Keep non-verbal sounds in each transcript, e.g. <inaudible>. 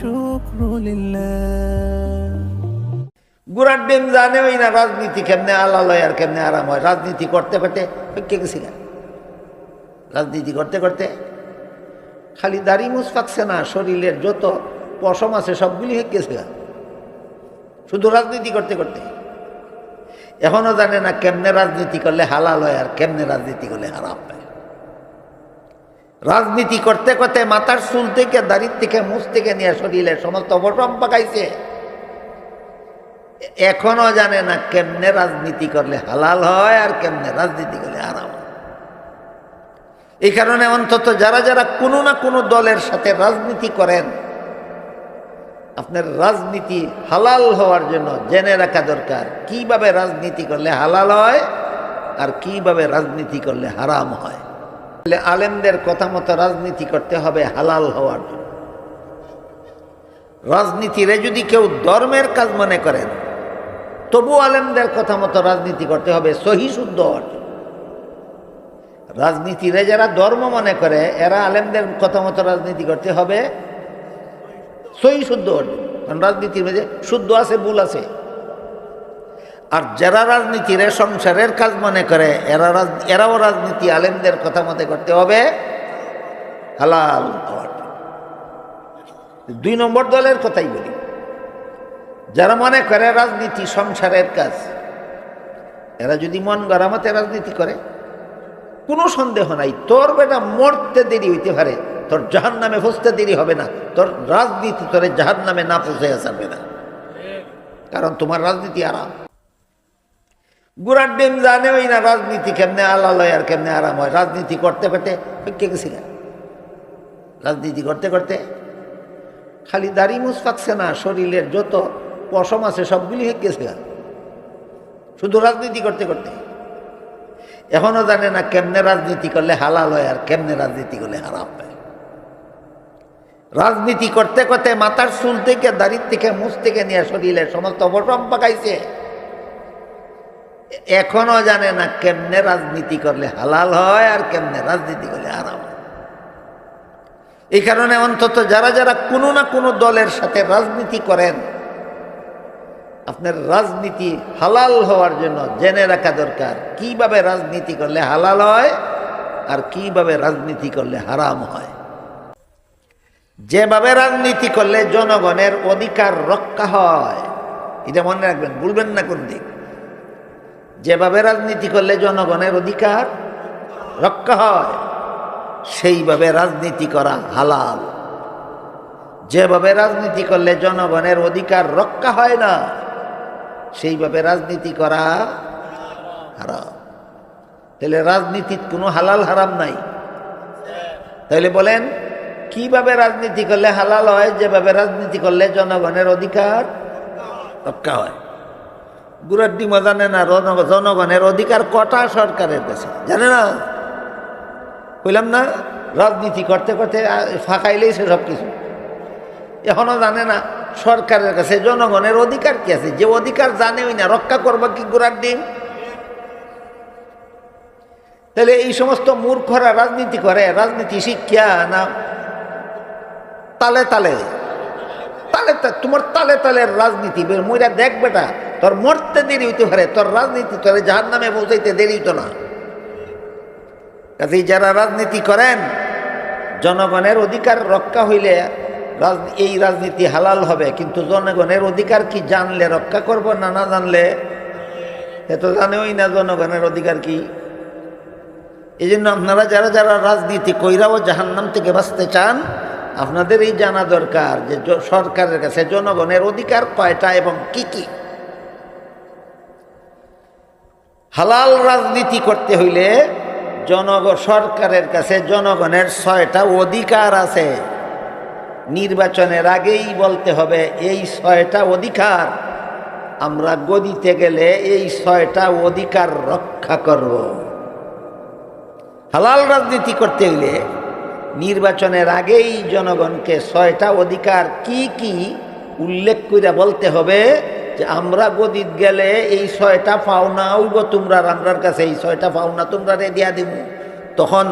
শুক্র গুড়ার ডিম ওই না রাজনীতি কেমনে আলালয় আর কেমনে আরাম হয়? রাজনীতি করতে করতে কে গেছি রাজনীতি করতে করতে খালি দাড়ি মুছ পাকছে না, শরীরের যত পশম আছে সবগুলি হেঁক গেছে শুধু রাজনীতি করতে করতে। এখনও জানে না কেমনে রাজনীতি করলে হালাল হয় আর কেমনে রাজনীতি করলে হারাম হয়। রাজনীতি করতে করতে মাথার চুল থেকে, দাড়ির থেকে মুছ থেকে নিয়ে শরীরের সমস্ত অপসম পাকাইছে এখনও জানে না কেমনে রাজনীতি করলে হালাল হয় আর কেমনে রাজনীতি করলে হারাম। এই কারণে অন্তত যারা যারা কোনো না কোনো দলের সাথে রাজনীতি করেন, আপনার রাজনীতি হালাল হওয়ার জন্য জেনে রাখা দরকার, কীভাবে রাজনীতি করলে হালাল হয় আর কীভাবে রাজনীতি করলে হারাম হয় আলেমদের কথা মতো রাজনীতি করতে হবে হালাল হওয়ার জন্য। রাজনীতিরে যদি কেউ ধর্মের কাজ মনে করেন তবু আলেমদের কথা মতো রাজনীতি করতে হবে সহি শুদ্ধ হওয়ার জন্য। রাজনীতিরে যারা ধর্ম মনে করে, এরা আলেমদের কথা মতো রাজনীতি করতে হবে সহি শুদ্ধ হওয়ার জন্য। কারণ রাজনীতির মধ্যে শুদ্ধ আছে, ভুল আছে। আর যারা রাজনীতিরে সংসারের কাজ মনে করে, এরা এরাও রাজনীতি আলেমদের কথা মতে করতে হবে। হালাল দুই নম্বর দলের কথাই বলি। যারা মনে করে রাজনীতি সংসারের কাজ, এরা যদি মন গড়া মতে রাজনীতি করে, কোনো সন্দেহ নাই। তোর বেটা মরতে দেরি হইতে পারে, তোর জাহান নামে ফুসতে দেরি হবে না, তোর রাজনীতি তোর জাহান নামে না পৌঁছে আসবে না। কারণ তোমার রাজনীতি আরাম। গুড়ার ডিম জানে ওই না রাজনীতি কেমনে আলালয় আর কেমনে আরাম হয়। রাজনীতি করতে করতে কে গেছি রাজনীতি করতে করতে খালি দাড়ি মুছ পাকছে না, শরীরের যত পশম আছে সবগুলি হেঁক গেছে শুধু রাজনীতি করতে করতে। এখনও জানে না কেমনে রাজনীতি করলে হালাল হয় আর কেমনে রাজনীতি করলে হারাম হয়। রাজনীতি করতে করতে মাথার চুল থেকে, দাড়ির থেকে, মুছ থেকে নিয়ে শরীরের সমস্ত অপসম পাকাইছে। এখনও জানে না কেমনে রাজনীতি করলে হালাল হয় আর কেমনে রাজনীতি করলে হারাম এই কারণে অন্তত যারা যারা কোনো না কোনো দলের সাথে রাজনীতি করেন, আপনার রাজনীতি হালাল হওয়ার জন্য জেনে রাখা দরকার কীভাবে রাজনীতি করলে হালাল হয় আর কীভাবে রাজনীতি করলে হারাম হয়। যেভাবে রাজনীতি করলে জনগণের অধিকার রক্ষা হয়, এটা মনে রাখবেন, ভুলবেন না কোন দিক। যেভাবে রাজনীতি করলে জনগণের অধিকার রক্ষা হয়, সেইভাবে রাজনীতি করা হালাল। যেভাবে রাজনীতি করলে জনগণের অধিকার রক্ষা হয় না, সেইভাবে রাজনীতি করা হারাম। তাহলে রাজনীতির কোনো হালাল হারাম নাই। তাহলে বলেন, কীভাবে রাজনীতি করলে হালাল হয়, যেভাবে রাজনীতি করলে জনগণের অধিকার রক্ষা হয়? গুড়ার ডিমা জানে না জনগণের অধিকার কটা সরকারের কাছে? জানে না? কইলাম না, রাজনীতি করতে করতে ফাঁকাইলেই সে সব কিছু। এখনও জানে না, সরকারের কাছে জনগণের অধিকার কি আছে? যে অধিকার জানে ওই না, রক্ষা করবা কি গোড়ার ডিম? তাহলে এই সমস্ত মূর্খরা রাজনীতি করে, রাজনীতি শিক্ষা না? তালে তালে। তালে তোমার তালে তালের রাজনীতি মইরা দেখ বেটা। তোর মরতে দেরি হইতে পারে, তোর রাজনীতি, তোর জাহার নামে পৌঁছাইতে দেরি হইতো না। কাজেই যারা রাজনীতি করেন, জনগণের অধিকার রক্ষা হইলে এই রাজনীতি হালাল হবে, কিন্তু জনগণের অধিকার কি জানলে, রক্ষা করব না না জানলে? এ তো জানেই না জনগণের অধিকার কি। এই জন্য আপনারা যারা যারা রাজনীতি কইরাও জাহান্নাম থেকে বাঁচতে চান আপনাদের এই জানা দরকার যে সরকারের কাছে জনগণের অধিকার কয়টা এবং কি কি। হালাল রাজনীতি করতে হইলে জনগণ সরকারের কাছে জনগণের ছয়টা অধিকার আছে। নির্বাচনের আগেই বলতে হবে, এই ছয়টা অধিকার, আমরা গদিতে গেলে এই ছয়টা অধিকার রক্ষা করব। হালাল রাজনীতি করতে হইলে নির্বাচনের আগেই জনগণকে ছয়টা অধিকার কি কি উল্লেখ করে বলতে হবে আমরা গদিত গেলে এই ছয়টা পাওনা উইব তোমরা আমরার কাছে, এই ছয়টা পাওনা তোমরা রে দিয়া দিব তখন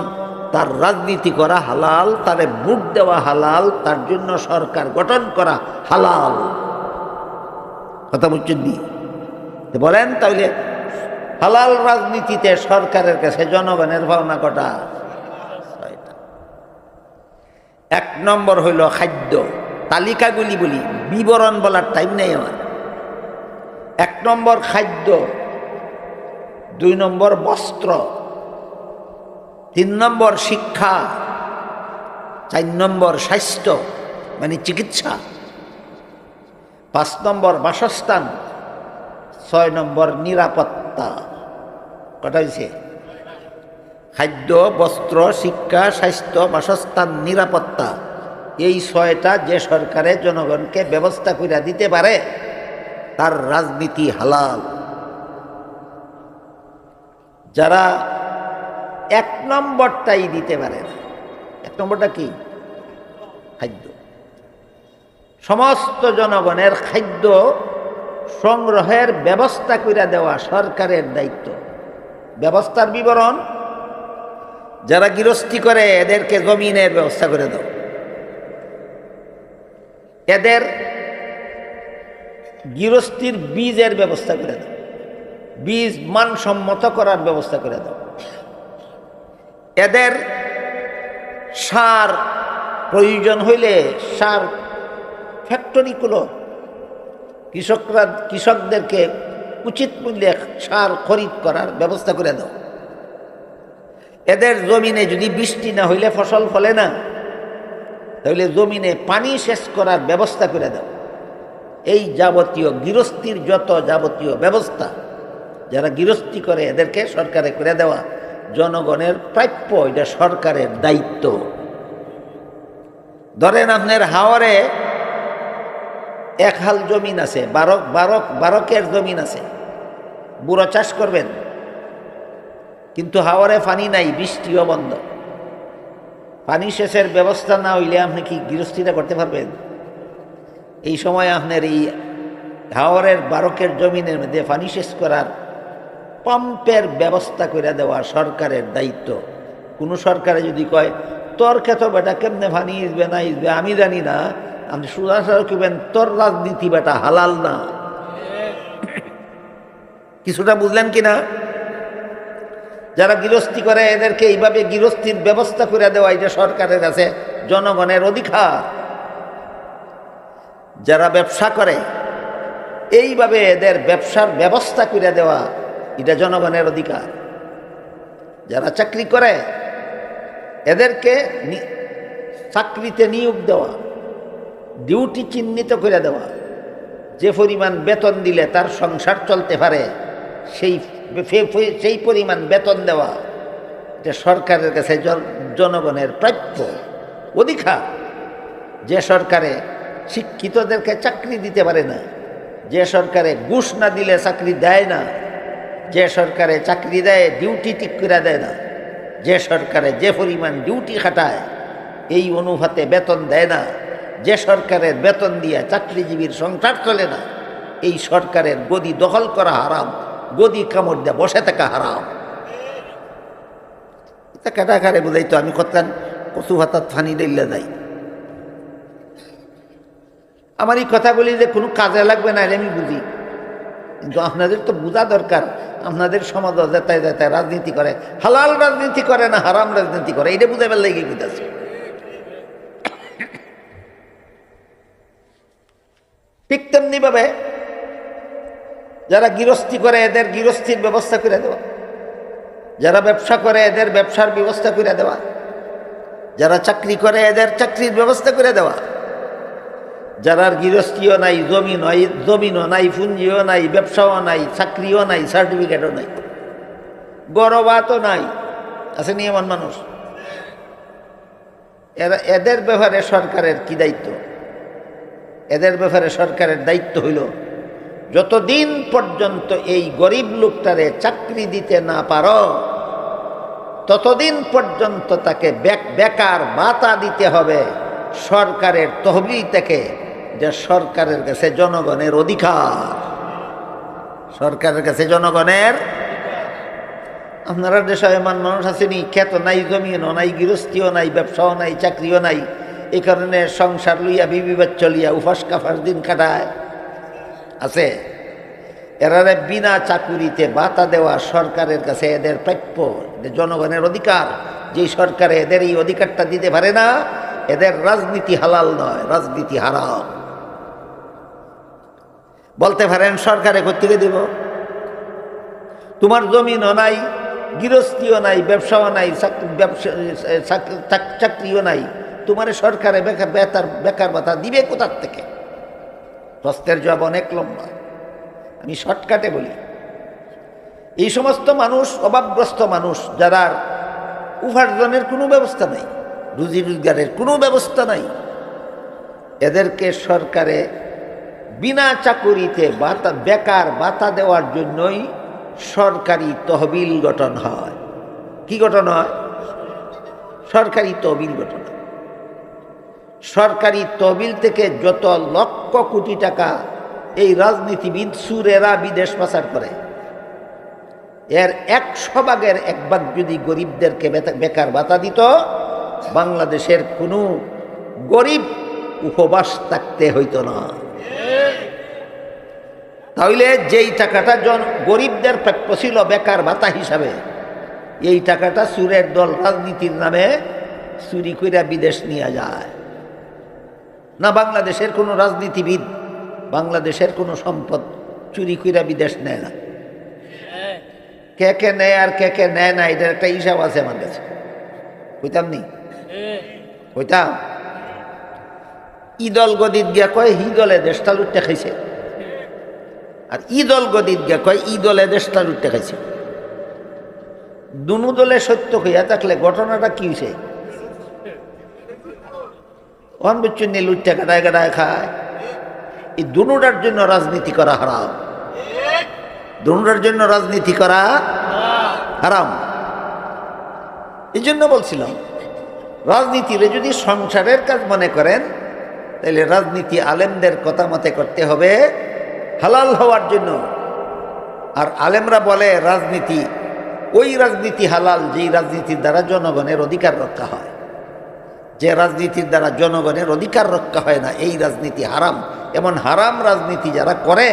তার রাজনীতি করা হালাল, তারে ভোট দেওয়া হালাল, তার জন্য সরকার গঠন করা হালাল। কথা বুঝছেন নি? বলেন তাহলে, হালাল রাজনীতিতে সরকারের কাছে জনগণের ভাবনা কটা। এক নম্বর হইল খাদ্য। তালিকাগুলি বলি, বিবরণ বলার টাইম নেই আমার। এক নম্বর খাদ্য, দুই নম্বর বস্ত্র, তিন নম্বর শিক্ষা, চার নম্বর স্বাস্থ্য মানে চিকিৎসা, পাঁচ নম্বর বাসস্থান, ছয় নম্বর নিরাপত্তা। কটা হয়েছে খাদ্য, বস্ত্র, শিক্ষা, স্বাস্থ্য, বাসস্থান, নিরাপত্তা। এই ছয়টা যে সরকারে জনগণকে ব্যবস্থা করে দিতে পারে তার রাজনীতি হালাল। যারা এক নম্বরটাই দিতে পারে না, এক নম্বরটা কি? খাদ্য। সমস্ত জনগণের খাদ্য সংগ্রহের ব্যবস্থা করে দেওয়া সরকারের দায়িত্ব। ব্যবস্থার বিবরণ, যারা গৃহস্থী করে, এদেরকে জমিনের ব্যবস্থা করে দাও। এদের গৃহস্থির বীজের ব্যবস্থা করে দাও। বীজ মানসম্মত করার ব্যবস্থা করে দাও। এদের সার প্রয়োজন হইলে সার ফ্যাক্টরিগুলো কৃষকরা, কৃষকদেরকে উচিত মূল্যে সার খরিদ করার ব্যবস্থা করে দাও। এদের জমিনে যদি বৃষ্টি না হইলে ফসল ফলে না, তাহলে জমিনে পানি শেষ করার ব্যবস্থা করে দাও। এই যাবতীয় গৃহস্থির যত যাবতীয় ব্যবস্থা যারা গৃহস্থী করে, এদেরকে সরকারে করে দেওয়া জনগণের প্রাপ্য, এটা সরকারের দায়িত্ব। ধরেন আপনার হাওয়ারে এক হাল জমিন আছে বারক বারক বারকের জমিন আছে, বুড়ো চাষ করবেন, কিন্তু হাওয়ারে পানি নাই, বৃষ্টিও বন্ধ। পানি সেচের ব্যবস্থা না হইলে আপনি কি গৃহস্থিটা করতে পারবেন? এই সময় আপনার এই হাওয়ারের বারকের জমিনের মধ্যে পানি শেষ করার পাম্পের ব্যবস্থা করে দেওয়া সরকারের দায়িত্ব। কোনো সরকারে যদি কয়, তোর খেত বেটা কেমনে পানি ইসবে না ইসবে আমি জানি না। আপনি সুরাসার কিবেন তোর রাজনীতি বেটা হালাল না। কিছুটা বুঝলেন কি না? যারা গৃহস্থী করে, এদেরকে এইভাবে গৃহস্থীর ব্যবস্থা করে দেওয়া এটা সরকারের কাছে জনগণের অধিকার। যারা ব্যবসা করে, এইভাবে এদের ব্যবসার ব্যবস্থা করে দেওয়া, এটা জনগণের অধিকার। যারা চাকরি করে, এদেরকে চাকরিতে নিয়োগ দেওয়া, ডিউটি চিহ্নিত করে দেওয়া, যে পরিমাণ বেতন দিলে তার সংসার চলতে পারে, সেই সেই পরিমাণ বেতন দেওয়া, এটা সরকারের কাছে জনগণের প্রাপ্য অধিকার। যে সরকারে শিক্ষিতদেরকে চাকরি দিতে পারে না। যে সরকারে ঘুষ না দিলে চাকরি দেয় না, যে সরকারে চাকরি দেয় ডিউটি ঠিক করে দেয় না, যে সরকারে যে পরিমাণ ডিউটি খাটায়, এই অনুপাতে বেতন দেয় না। যে সরকারের বেতন দিয়ে চাকরিজীবীর সংসার চলে না, এই সরকারের গদি দখল করা হারাম, গদি কামড় দিয়ে বসে থাকা হারাম। এটা কাটাকারে বুঝাইতো আমি করতাম কচু ভাতার ফানি দিল্লে যাই আমার এই কথাগুলি যে কোনো কাজে লাগবে না আমি বুঝি। কিন্তু আপনাদের তো বোঝা দরকার, আপনাদের সমাজ যেতায় যেতায় রাজনীতি করে। হালাল রাজনীতি করে না হারাম রাজনীতি করে? এটা বুঝে ফেললে কি বুঝাচ্ছে? ঠিক তেমনি ভাবে যারা গৃহস্থি করে, এদের গৃহস্থির ব্যবস্থা করে দেওয়া। যারা ব্যবসা করে, এদের ব্যবসার ব্যবস্থা করে দেওয়া। যারা চাকরি করে, এদের চাকরির ব্যবস্থা করে দেওয়া। যারার গৃহস্থীও নাই, জমি নয় জমিনও নাই পুঞ্জিও নাই, ব্যবসাও নাই, চাকরিও নাই সার্টিফিকেটও নাই। গরবাতও নাই। আছে নি এমন মানুষ? এরা, এদের ব্যাপারে সরকারের কি দায়িত্ব? এদের ব্যাপারে সরকারের দায়িত্ব হইল, যতদিন পর্যন্ত এই গরিব লোকটারে চাকরি দিতে না পারো, ততদিন পর্যন্ত তাকে বেক- বেকার বাতা দিতে হবে সরকারের তহবিল থেকে। যে সরকারের কাছে জনগণের অধিকার। সরকারের কাছে জনগণের আপনারা দেশে এমন মানুষ আসেনি খ্যাত নাই জমিও নাই, গৃহস্থীও নাই, ব্যবসাও নাই, চাকরিও নাই এই কারণে সংসার লইয়া বিবি বাচ্চা লইয়া উফাস কাফাস দিন কাটায়। আছে। এরারে বিনা চাকুরিতে বাতা দেওয়া সরকারের কাছে এদের প্রাপ্য জনগণের অধিকার। যেই সরকারে এদের এই অধিকারটা দিতে পারে না, এদের রাজনীতি হালাল নয়, রাজনীতি হারাম। বলতে পারেন, সরকারে কোথেকে দিব। তোমার জমিনও নাই, গৃহস্থীও নাই, ব্যবসাও নাই চাকরিও নাই। তোমার সরকারে বেকার বেকার ভাতা দিবে কোথার থেকে? প্রশ্নের জবাব অনেক লম্বা। আমি শর্টকাটে বলি। এই সমস্ত মানুষ, অভাবগ্রস্ত মানুষ যারা উপার্জনের কোনো ব্যবস্থা নাই রুজি রোজগারের কোনো ব্যবস্থা নাই, এদেরকে সরকারে বিনা চাকুরিতে বাতা বেকার বাতা দেওয়ার জন্যই সরকারি তহবিল গঠন হয়। কি গঠন হয়? সরকারি তহবিল গঠন। সরকারি তহবিল থেকে যত লক্ষ কোটি টাকা এই রাজনীতিবিদ, সুরেরা বিদেশ পাচার করে। এর একশো ভাগের এক ভাগ যদি গরিবদেরকে বেকার ভাতা দিত, বাংলাদেশের কোনো গরিব উপবাস থাকতে হইতো না। তাহলে যেই টাকাটা জন গরিবদের প্রাপ্য ছিল বেকার ভাতা হিসাবে এই টাকাটা সুরের দল রাজনীতির নামে চুরি কইরা বিদেশ নিয়ে যায়। না বাংলাদেশের কোনো রাজনীতিবিদ বাংলাদেশের কোনো সম্পদ চুরি কইরা বিদেশ নেয় না। কে কে নেয় আর কে কে নেয় না এটার একটা হিসাব আছে আমার কাছে। কইতাম নি? কইতাম? ইদল গদিত গিয়া কয়, হিদলে দেশটা লুটতে খাইছে। আর ঈদল গদিত গিয়া কয়, ঈদলে দেশটা লুটতে খাইছে। দুনু দলে সত্য হইয়া থাকলে ঘটনাটা কি হয়েছে ওয়ান বচ্চুন্নি লুটতে কাটায় কাটায় খায়। এই দুনুটার জন্য রাজনীতি করা হারাম। দুনুটার জন্য রাজনীতি করা হারাম। এই জন্য বলছিলাম, রাজনীতিরে যদি সংসারের কাজ মনে করেন তাহলে রাজনীতি আলেমদের কথা মতে করতে হবে হালাল হওয়ার জন্য। আর আলেমরা বলে, রাজনীতি, ওই রাজনীতি হালাল যেই রাজনীতির দ্বারা জনগণের অধিকার রক্ষা হয়। যে রাজনীতির দ্বারা জনগণের অধিকার রক্ষা হয় না, এই রাজনীতি হারাম। এমন হারাম রাজনীতি যারা করে,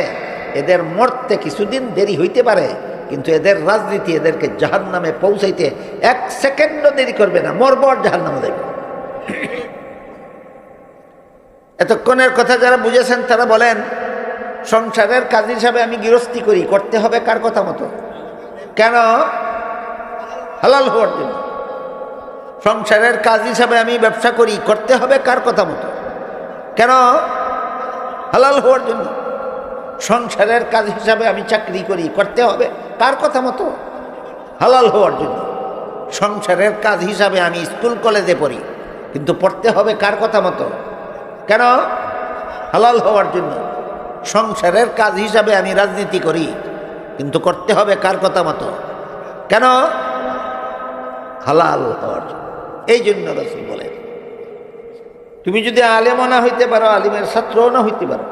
এদের মরতে কিছুদিন দেরি হইতে পারে, কিন্তু এদের রাজনীতি এদেরকে জাহান নামে পৌঁছাইতে এক সেকেন্ডও দেরি করবে না মরবর জাহান নামে দেবে এতক্ষণের কথা যারা বুঝেছেন তারা বলেন, সংসারের কাজ হিসাবে আমি গৃহস্থী করি, করতে হবে কার কথা মতো? কেন? হালাল হওয়ার জন্য। সংসারের কাজ হিসাবে আমি ব্যবসা করি, করতে হবে কার কথা মতো? কেন? হালাল হওয়ার জন্য। সংসারের কাজ হিসাবে আমি চাকরি করি, করতে হবে কার কথা মতো? হালাল হওয়ার জন্য। সংসারের কাজ হিসাবে আমি স্কুল, কলেজে পড়ি, কিন্তু পড়তে হবে কার কথা মতো? কেন? হালাল হওয়ার জন্য। সংসারের কাজ হিসাবে আমি রাজনীতি করি, কিন্তু করতে হবে কার কথা মতো? কেন? হালাল হওয়ার জন্য। এই জন্য রসুল বলেন, তুমি যদি আলেমও না হইতে পারো, আলিমের ছাত্রও না হইতে পারো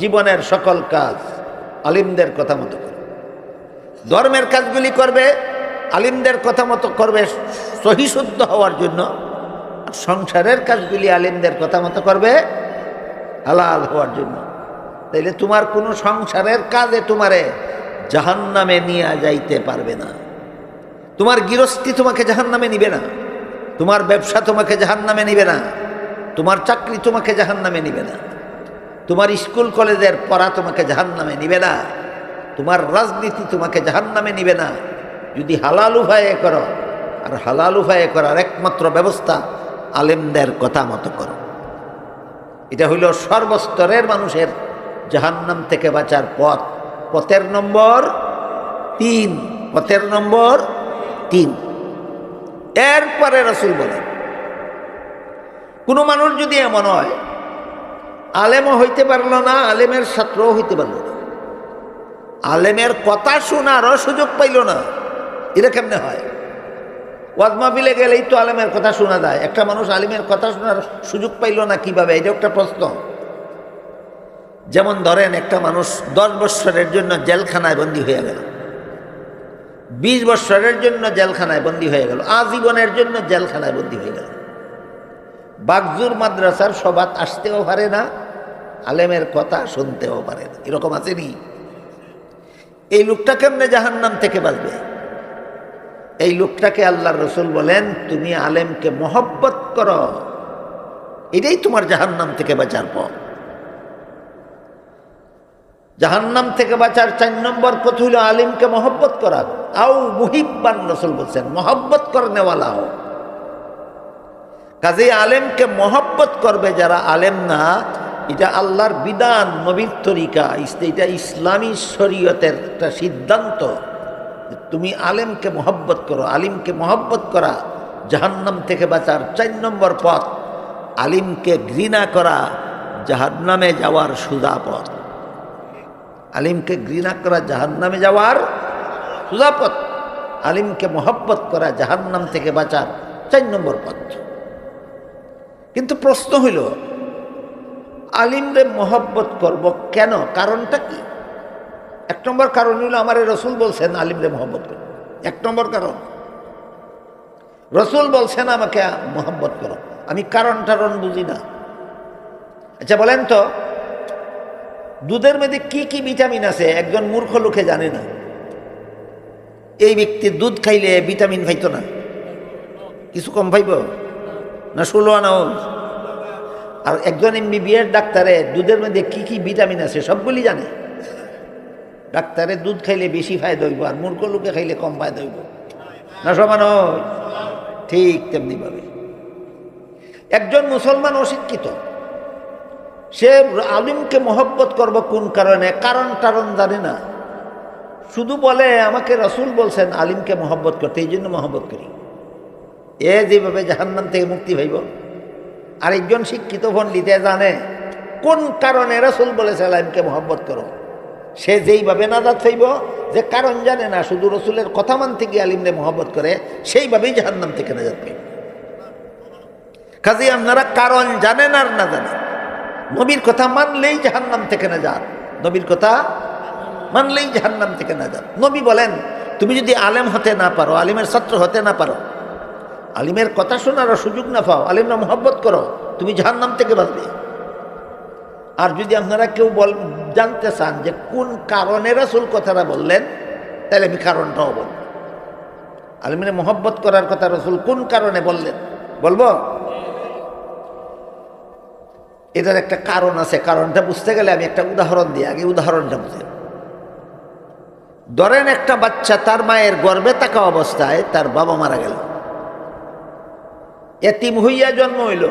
জীবনের সকল কাজ আলিমদের কথা মতো করবে ধর্মের কাজগুলি করবে, আলিমদের কথা মতো করবে, সহিশুদ্ধ হওয়ার জন্য সংসারের কাজগুলি আলিমদের কথা মতো করবে? হালাল হওয়ার জন্য। তাইলে তোমার কোনো সংসারের কাজে তোমারে জাহান্নামে নিয়ে যাইতে পারবে না। তোমার গৃহস্থী তোমাকে জাহান্নামে নিবে না। তোমার ব্যবসা তোমাকে জাহান্নামে নিবে না। তোমার চাকরি তোমাকে জাহান্নামে নিবে না। তোমার স্কুল, কলেজের পড়া তোমাকে জাহান্নামে নিবে না। তোমার রাজনীতি তোমাকে জাহান্নামে নিবে না। যদি হালাল উভয়ে করো, আর হালাল উভয়ে করার একমাত্র ব্যবস্থা আলেমদের কথা মতো করো। এটা হইল সর্বস্তরের মানুষের জাহান্নাম থেকে বাঁচার পথ। পথের নম্বর তিন। পথের নম্বর তিন। এরপরে রসুল বলেন, কোনো মানুষ যদি এমন হয়, আলেমও হইতে পারল না, আলেমের ছাত্রও হইতে পারল না। আলেমের কথা শোনারও সুযোগ পাইল না। এটা কেমনে হয়? ওয়াজ গেলেই তো আলেমের কথা শোনা যায়। একটা মানুষ আলিমের কথা শোনার সুযোগ পাইল না কীভাবে? এটা একটা প্রশ্ন। যেমন ধরেন, একটা মানুষ দশ বৎসরের জন্য জেলখানায় বন্দী হয়ে গেল। বিশ বৎসরের জন্য জেলখানায় বন্দী হয়ে গেল। আজীবনের জন্য জেলখানায় বন্দী হয়ে গেল। বাগজুর মাদ্রাসার সবাত আসতেও পারে না, আলেমের কথা শুনতেও পারে না। এরকম আসেনি এই লোকটা কেমনে জাহান্নাম থেকে বাঁচবে? এই লোকটাকে আল্লাহর রসুল বলেন, তুমি আলেমকে মহব্বত করো। এটাই তোমার জাহান্নাম থেকে বাঁচার পথ। জাহান্নাম থেকে বাঁচার চার নম্বর পথ হইল আলিমকে মহব্বত করা। আও মুহিব্বান রসুল বলছেন, মহব্বত করনেওয়ালা হও। কাজে আলেমকে মহব্বত করবে যারা আলেম না, এটা আল্লাহর বিধান, নবীর তরিকা, এটা ইসলামী শরীয়তের একটা সিদ্ধান্ত। তুমি আলেমকে মহব্বত করো, আলিমকে মহব্বত করা জাহান্নাম থেকে বাঁচার চার নম্বর পথ। আলিমকে ঘৃণা করা জাহান্নামে যাওয়ার সুদা পথ। আলিমকে ঘৃণা করা জাহান্নামে যাওয়ার সুদা পথ। আলিমকে মহব্বত করা জাহান্নাম থেকে বাঁচার চার নম্বর পথ। কিন্তু প্রশ্ন হইল, আলিমরে মহব্বত করব কেন? কারণটা কি? এক নম্বর কারণ হইল আমার রসুল বলছেন আলিমরে মহব্বত করব এক নম্বর কারণ। রসুল বলছেন আমাকে মহব্বত করো। আমি কারণ টারণ বুঝি না। আচ্ছা বলেন তো, দুধের মধ্যে কি কি ভিটামিন আছে? একজন মূর্খ লোকে জানে না। এই ব্যক্তি দুধ খাইলে ভিটামিন পাইতো না। কিছু কম পাইব? না ষোলো আনা ওজ? আর একজন এমবি বিয়ের ডাক্তারে দুধের মধ্যে কি কি ভিটামিন আছে সবগুলি জানে। ডাক্তারে দুধ খাইলে বেশি ফায়দা হইব আর মূর্খ লোকে খাইলে কম ফায়দা হইব। না, সমান ঠিক তেমনি ভাবে। একজন মুসলমান অশিক্ষিত। সে আলিমকে মহব্বত করব কোন কারণে? কারণ টারণ জানে না। শুধু বলে, আমাকে রসুল বলছেন আলিমকে মহব্বত করতে, এই জন্য মহব্বত করি। এ যেভাবে জাহান্নাম থেকে মুক্তি পাইব। আরেকজন শিক্ষিত পণ্ডিতে জানে, কোন কারণে রসুল বলেছে আলিমকে মহব্বত করো? সে যেইভাবে নাজাদ পাইব যে কারণ জানে না, শুধু রসুলের কথা মানতে গিয়ে আলিমরে মহব্বত করে, সেইভাবেই জাহান্নাম থেকে নাজাদ পাইব। কাজে আপনারা কারণ জানেন আর না জানেন। নবীর কথা মানলেই জাহান্নাম থেকে না যান নবীর কথা মানলেই জাহান্নাম থেকে না যান নবী বলেন, তুমি যদি আলেম হতে না পারো, আলিমের ছাত্র হতে না পারো, আলিমের কথা শোনারও সুযোগ না পাও, আলিমরা মোহব্বত করো, তুমি জাহান্নাম থেকে বাঁচবে। আর যদি আপনারা কেউ বল, জানতে চান যে কোন কারণে রাসুল কথাটা বললেন, তাহলে আমি কারণটাও বলব। আলিমের মোহব্বত করার কথা রসুল কোন কারণে বললেন? বলব? এটার একটা কারণ আছে। কারণটা বুঝতে গেলে আমি একটা উদাহরণ দিই, আগে উদাহরণটা বুঝেন ধরেন একটা বাচ্চা তার মায়ের গর্বে থাকা অবস্থায় তার বাবা মারা গেল। এতিম হইয়া জন্ম হইল।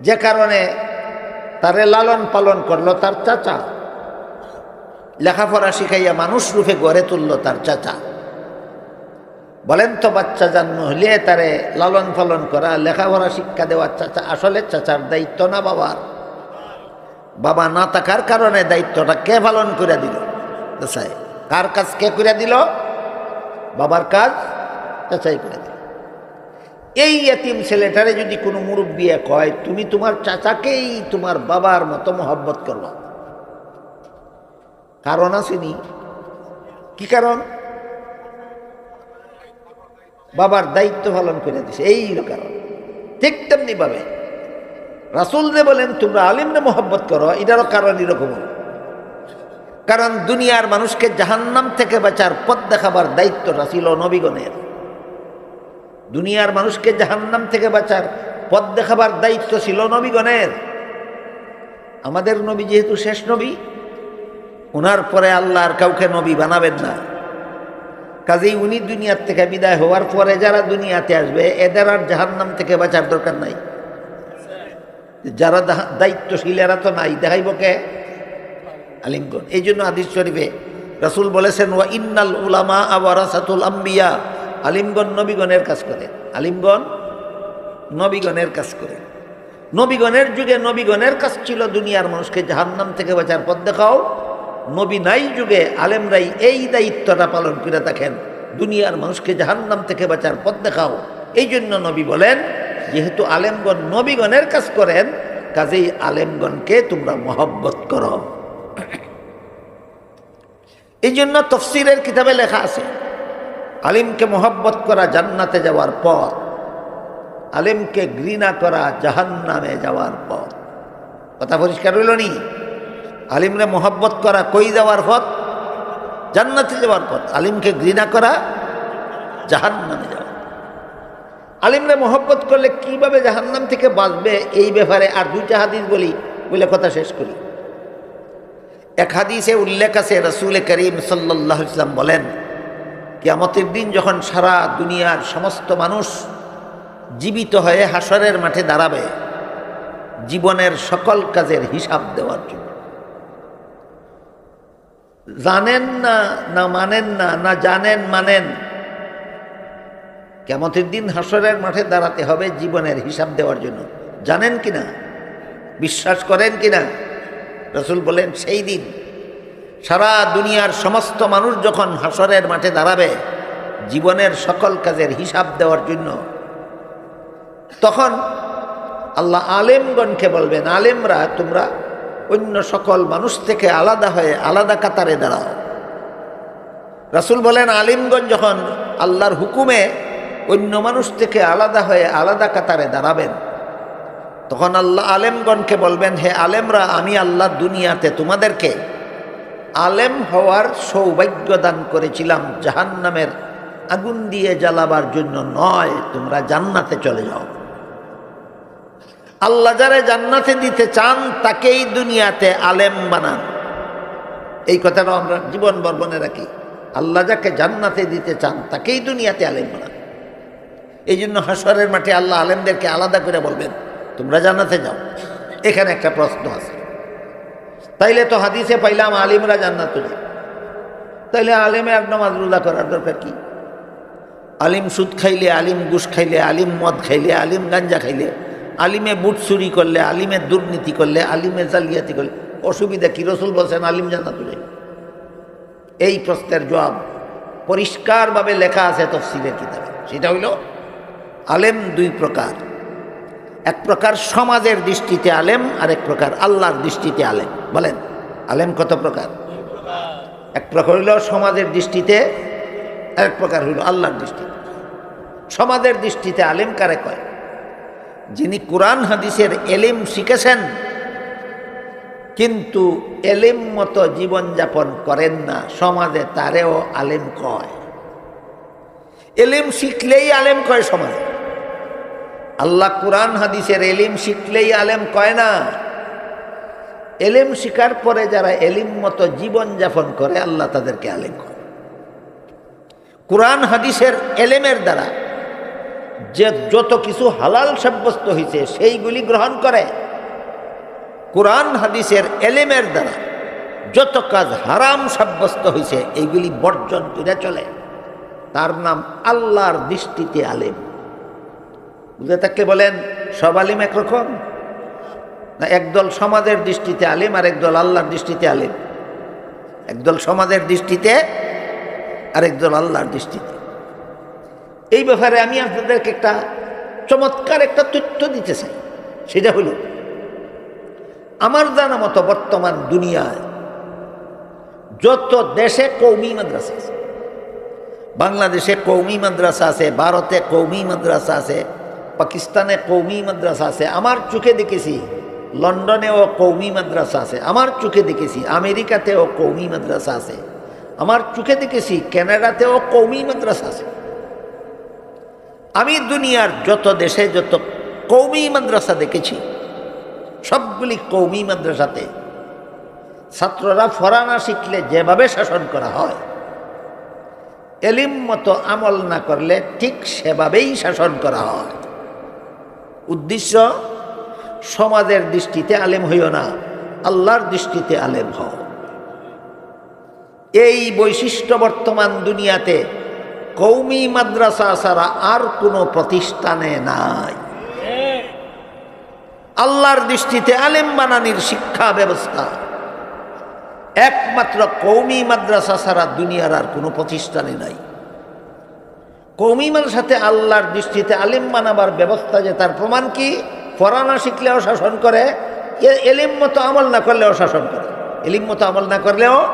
যে কারণে তারে লালন পালন করল তার চাচা। লেখাপড়া শিখাইয়া মানুষ রূপে গড়ে তুললো তার চাচা। বলেন তো বাচ্চা জন্ম হলে তারে লালন পালন করা, লেখাপড়া শিক্ষা দেওয়ার চাচা আসলে চাচার দায়িত্ব না বাবার? বাবা না থাকার কারণে দায়িত্বটা কে পালন করে দিল? কার কাজ কে করে দিল? বাবার কাজ চাচাই করে দিল। এই এতিম ছেলেটারে যদি কোনো মুরব্বিয়ে কয়, তুমি তোমার চাচাকেই তোমার বাবার মতো মহব্বত করবা। কারণ আসেনি কি কারণ? বাবার দায়িত্ব পালন করে দিছে, এই কারণ। ঠিক তেমনি ভাবে রাসুল যে বলেন, তোমরা আলিমনে মোহব্বত করো, এটারও কারণ এরকম কারণ দুনিয়ার মানুষকে জাহান্নাম থেকে বাঁচার পথ দেখাবার দায়িত্বটা ছিল নবীগণের। দুনিয়ার মানুষকে জাহান্নাম থেকে বাঁচার পথ দেখাবার দায়িত্ব ছিল নবীগণের। আমাদের নবী যেহেতু শেষ নবী, ওনার পরে আল্লাহ আর কাউকে নবী বানাবেন না। কাজেই উনি দুনিয়ার থেকে বিদায় হওয়ার পরে যারা দুনিয়াতে আসবে, এদের আর জাহান্নাম থেকে বাঁচার দরকার নাই। যারা দাহ- দায়িত্বশীল, এরা তো নাই, দেখাইব কে? আলিমগণ। এই জন্য আদিস শরীফে রাসুল বলেছেন, ওয়া ইন্নাল উলামা আওয়ারাসাতুল আম্বিয়া। আলিমগণ নবীগণের কাজ করে। আলিমগণ নবীগণের কাজ করে। নবীগণের যুগে নবীগণের কাজ ছিল দুনিয়ার মানুষকে জাহান্নাম থেকে বাঁচার পথ দেখাও। নবী নাই যুগে আলেমরাই এই দায়িত্বটা পালন করে থাকেন। দুনিয়ার মানুষকে জাহান্নাম থেকে বাঁচার পথ দেখাও। এই জন্য নবী বলেন, যেহেতু আলেমগণ নবীগণের কাজ করেন, কাজেই আলেমগণকে তোমরা মহব্বত করো। <coughs> এই জন্য তফসিরের কিতাবে লেখা আছে আলিমকে মোহব্বত করা জান্নাতে যাওয়ার পর আলিমকে ঘৃণা করা জাহান্নামে যাওয়ার পর কথা পরিষ্কার হইল নি? আলিমরে মোহব্বত করা কই যাওয়ার পথ? জান্নাতে যাওয়ার পথ। আলিমকে ঘৃণা করা জাহান্নামে যাওয়া আলিমরে মোহব্বত করলে কীভাবে জাহান্নাম থেকে বাঁচবে এই ব্যাপারে আর দুইটা হাদিস বলি, বলে কথা শেষ করি। এক হাদিসে উল্লেখ আছে, রসুল করিম সাল্লাহ ইসলাম বলেন কিয়ামতের দিন যখন সারা দুনিয়ার সমস্ত মানুষ জীবিত হয়ে হাসরের মাঠে দাঁড়াবে, জীবনের সকল কাজের হিসাব দেওয়ার জন্য। জানেন না না মানেন না না জানেন, মানেন। কেমতের দিন হাসরের মাঠে দাঁড়াতে হবে জীবনের হিসাব দেওয়ার জন্য। জানেন কি না বিশ্বাস করেন কি না রসুল বলেন, সেই দিন সারা দুনিয়ার সমস্ত মানুষ যখন হাসরের মাঠে দাঁড়াবে, জীবনের সকল কাজের হিসাব দেওয়ার জন্য, তখন আল্লাহ আলেমগণকে বলবেন, আলেমরা, তোমরা অন্য সকল মানুষ থেকে আলাদা হয়ে আলাদা কাতারে দাঁড়াও। রাসুল বলেন আলিমগঞ্জ যখন আল্লাহর হুকুমে অন্য মানুষ থেকে আলাদা হয়ে আলাদা কাতারে দাঁড়াবেন, তখন আল্লাহ আলেমগণকে বলবেন, হে আলেমরা, আমি আল্লাহ দুনিয়াতে তোমাদেরকে আলেম হওয়ার সৌভাগ্য দান করেছিলাম জাহান্নামের আগুন দিয়ে জ্বালাবার জন্য, নয়, তোমরা জান্নাতে চলে যাও। আল্লাহ যারা জান্নাতে দিতে চান, তাকেই দুনিয়াতে আলেম বানান। এই কথাটা আমরা জীবন বর্বনে রাখি। আল্লাহ যাকে জান্নাতে দিতে চান, তাকেই দুনিয়াতে আলেম বানান। এই জন্য হাসরের মাঠে আল্লাহ আলেমদেরকে আলাদা করে বলবেন, তোমরা জান্নাতে যাও। এখানে একটা প্রশ্ন আছে। তাইলে তো হাদিসে পাইলাম আলিমরা জান্নাত তাইলে আলিমে এক নামাজ রোজা করার দরকার কি? আলিম সুদ খাইলে আলিম গুস খাইলে, আলিম মদ খাইলে, আলিম গাঞ্জা খাইলে, আলিমে বুট চুরি করলে, আলিমে দুর্নীতি করলে, আলিমে জালিয়াতি করলে, অসুবিধা কি? রসুল বলছেন, আলিম জান্নাত এই প্রশ্নের জবাব পরিষ্কারভাবে লেখা আছে তফসিলের কিতাবে। সেটা হইল, আলেম দুই প্রকার। এক প্রকার সমাজের দৃষ্টিতে আলেম আর এক প্রকার আল্লাহর দৃষ্টিতে আলেম। বলেন, আলেম কত প্রকার? এক প্রকার হইল সমাজের দৃষ্টিতে এক প্রকার হইল আল্লাহর দৃষ্টিতে। সমাজের দৃষ্টিতে আলেম কারে কয়? যিনি কোরআন, হাদিসের এলিম শিখেছেন, কিন্তু এলিম মতো জীবনযাপন করেন না, সমাজে তারেও আলেম কয়। এলিম শিখলেই আলেম কয় সমাজে। আল্লাহ কোরআন হাদিসের এলিম শিখলেই আলেম কয় না? এলিম শিকার পরে যারা এলিম মতো জীবনযাপন করে, আল্লাহ তাদেরকে আলেম কয় কোরআন হাদিসের এলেমের দ্বারা যে যত কিছু হালাল সাব্যস্ত হয়েছে সেইগুলি গ্রহণ করে। কোরআন হাদিসের এলেমের দ্বারা যত কাজ হারাম সাব্যস্ত হয়েছে এইগুলি বর্জন করে চলে। তার নাম আল্লাহর দৃষ্টিতে আলেম। বুঝে থাকলে বলেন, সব আলিম একরকম? না, একদল সমাজের দৃষ্টিতে আলিম আর একদল আল্লাহর দৃষ্টিতে আলিম। একদল সমাজের দৃষ্টিতে আর একদল আল্লাহর দৃষ্টিতে। এই ব্যাপারে আমি আপনাদেরকে একটা চমৎকার একটা তথ্য দিতে চাই। সেটা হলো, আমার জানা মতো বর্তমান দুনিয়ায় যত দেশে কৌমি মাদ্রাসা আছে, বাংলাদেশে কৌমি মাদ্রাসা আছে, ভারতে কৌমি মাদ্রাসা আছে পাকিস্তানে কৌমি মাদ্রাসা আছে, আমার চোখে দেখেছি। লন্ডনেও কৌমি মাদ্রাসা আছে, আমার চোখে দেখেছি। আমেরিকাতেও কৌমি মাদ্রাসা আছে, আমার চোখে দেখেছি। কানাডাতেও কৌমি মাদ্রাসা আছে। আমি দুনিয়ার যত দেশে যত কৌমি মাদ্রাসা দেখেছি, সবগুলি কৌমি মাদ্রাসাতে ছাত্ররা ফরানা শিখলে যেভাবে শাসন করা হয়, এলিম মতো আমল না করলে ঠিক সেভাবেই শাসন করা হয়। উদ্দেশ্য, সমাজের দৃষ্টিতে আলেম হইও না, আল্লাহর দৃষ্টিতে আলেম হও। এই বৈশিষ্ট্য বর্তমান দুনিয়াতে কৌমি মাদ্রাসা ছাড়া আর কোনো প্রতিষ্ঠানে নাই। আল্লাহর দৃষ্টিতে আলেম বানানির শিক্ষা ব্যবস্থা। একমাত্র কৌমি মাদ্রাসা ছাড়া দুনিয়ার আর কোনো প্রতিষ্ঠানে নাই। কৌমি সাথে আল্লাহর দৃষ্টিতে আলিম বানাবার ব্যবস্থা যে, তার প্রমাণ কি? ফরানা শিখলেও শাসন করে এলিম মতো আমল না করলেও শাসন করে। এলিম মতো আমল না করলেও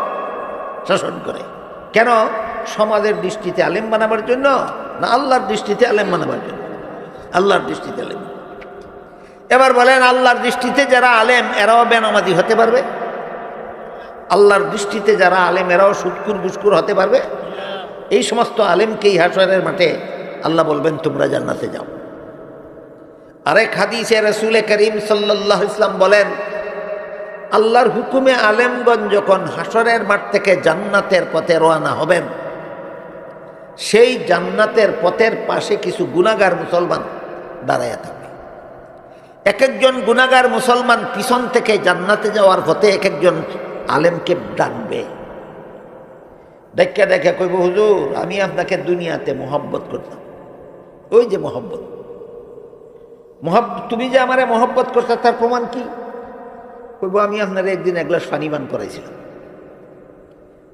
শাসন করে। কেন? সমাজের দৃষ্টিতে আলেম বানাবার জন্য না আল্লাহর দৃষ্টিতে আলেম বানাবার জন্য? আল্লাহর দৃষ্টিতে আলেম। এবার বলেন, আল্লাহর দৃষ্টিতে যারা আলেম, এরাও বেনামাজি হতে পারবে? আল্লাহর দৃষ্টিতে যারা আলেম, এরাও সুৎকুর বুসকুর হতে পারবে? এই সমস্ত আলেমকেই হাসরের মাঠে আল্লাহ বলবেন, তোমরা জান্নাতে যাও। আরেক হাদিসে রসুল করিম সাল্লাহ ইসলাম বলেন, আল্লাহর হুকুমে আলেমগঞ্জ যখন হাসরের মাঠ থেকে জান্নাতের পথে রওনা হবেন, সেই জান্নাতের পথের পাশে কিছু গুণাগার মুসলমান দাঁড়াইয়া থাকবে। এক একজন গুণাগার মুসলমান পিছন থেকে জান্নাতে যাওয়ার পথে এক একজন আলেমকে ডাকবে। দেখে দেখে কইব, হুজুর, আমি আপনাকে দুনিয়াতে মোহব্বত করতাম। ওই যে মোহব্বত। মহব, তুমি যে আমারে মহব্বত করতে, তার প্রমাণ কি? কইব, আমি আপনার একদিন এক গ্লাস পানি পান করাইছিলাম।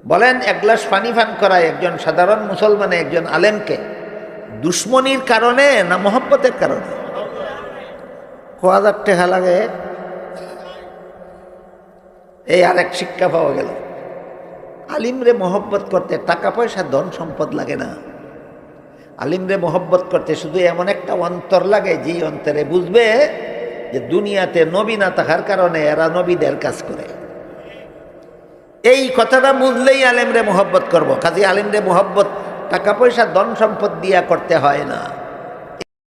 বলেন, এক গ্লাস পানি পান করায় একজন সাধারণ মুসলমানে একজন আলেমকে দুশ্মনির কারণে না মহব্বতের কারণে? ক হাজার টেহা লাগে? এই আরেক শিক্ষা পাওয়া গেল। আলিমরে মহব্বত করতে টাকা পয়সা, ধন সম্পদ লাগে না। আলিমরে মহব্বত করতে শুধু এমন একটা অন্তর লাগে যেই অন্তরে বুঝবে যে দুনিয়াতে নবী না থাকার কারণে এরা নবীদের কাজ করে। এই কথাটা বুঝলেই আলেমরে মহব্বত করব। কাজে আলিমরে মহব্বত, টাকা পয়সা, ধন সম্পদ দিয়া করতে হয় না।